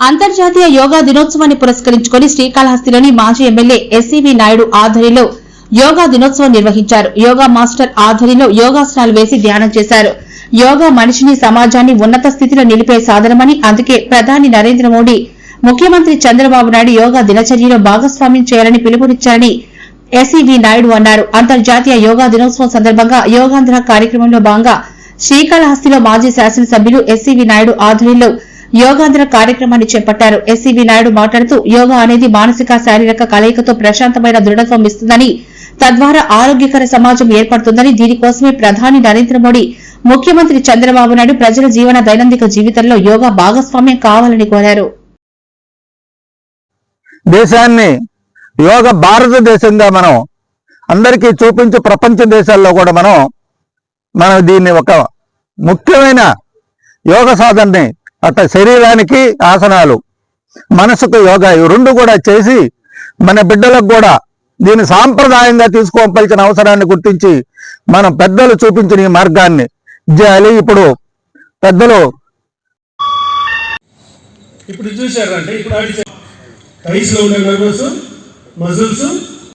అంతర్జాతీయ యోగా దినోత్సవాన్ని పురస్కరించుకుని శ్రీకాళహస్తిలోని మాజీ ఎమ్మెల్యే ఎస్సీవీ నాయుడు ఆధ్వర్యంలో యోగా దినోత్సవం నిర్వహించారు. యోగా మాస్టర్ ఆధ్వర్యంలో యోగాసనాలు వేసి ధ్యానం చేశారు. యోగా మనిషిని సమాజాన్ని ఉన్నత స్థితిలో నిలిపే సాధనమని అందుకే ప్రధాని నరేంద్ర మోడీ ముఖ్యమంత్రి చంద్రబాబు నాయుడు యోగా దినచర్యలో భాగస్వామ్యం చేయాలని పిలుపునిచ్చారని ఎస్ఈవి నాయుడు అన్నారు. అంతర్జాతీయ యోగా దినోత్సవం సందర్భంగా యోగాంధ్ర కార్యక్రమంలో భాగంగా శ్రీకాళహస్తిలో మాజీ శాసనసభ్యులు ఎస్సీవి నాయుడు ఆధ్వర్యంలో యోగాంధ్ర కార్యక్రమాన్ని చేపట్టారు. ఎస్సీవి నాయుడు మాట్లాడుతూ యోగా అనేది మానసిక శారీరక కలయికతో ప్రశాంతమైన దృఢత్వం ఇస్తుందని తద్వారా ఆరోగ్యకర సమాజం ఏర్పడుతుందని దీనికోసమే ప్రధాని నరేంద్ర మోడీ ముఖ్యమంత్రి చంద్రబాబు నాయుడు ప్రజల జీవన దైనందిక జీవితంలో యోగా భాగస్వామ్యం కావాలని కోరారు. దేశాన్ని యోగ భారతదేశంగా మనం అందరికీ చూపించు ప్రపంచ దేశాల్లో కూడా మనం మనం దీన్ని ఒక ముఖ్యమైన యోగ సాధనని అట్ట శరీరానికి ఆసనాలు మనసుకు యోగా ఇవి రెండు కూడా చేసి మన బిడ్డలకు కూడా దీన్ని సాంప్రదాయంగా తీసుకోవలసిన అవసరాన్ని గుర్తించి మనం పెద్దలు చూపించిన ఈ మార్గాన్ని చేయాలి ఇప్పుడు పెద్దలు. ఇప్పుడు చూశారంటే ఇప్పుడు టైస్లో ఉండే నర్వస్ మజిల్స్